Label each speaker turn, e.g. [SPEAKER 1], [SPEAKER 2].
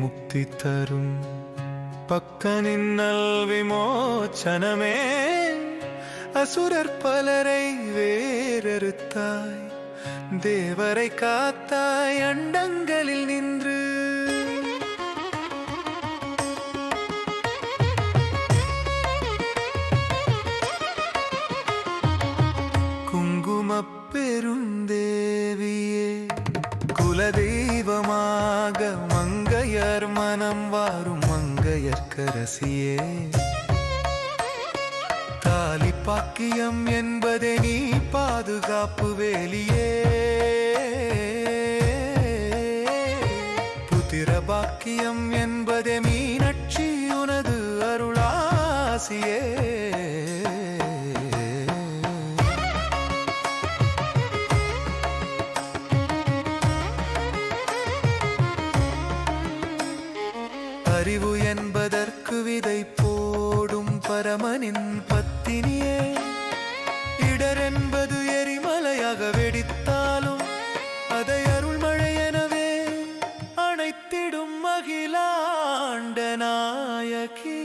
[SPEAKER 1] മുക്തി തരും പക്ക നിന്നൽ വിമോചനമേ. அசுரர் பலரை வேறறுத்தாய். தேவரை காத்தாய் அண்டங்களில் நின்று. குங்குமப் பெருந்தேவியே குலதெய்வமாக மங்கையர் மனம் வாரும் மங்கையர்க்கரசியே தாலி பாக்கியம் என்பதே நீ பாதுகாப்பு வேலியே. புத்திர பாக்கியம் என்பதே மீனட்சி உனது அருளாசியே. அறிவு என்பதற்கு விதைப்பு பரமனின் பத்தினியே. இடர் என்பது எரிமலையாக வெடித்தாலும் அதை அருள்மழை எனவே அணைத்திடும் மகிழாண்ட நாயகி.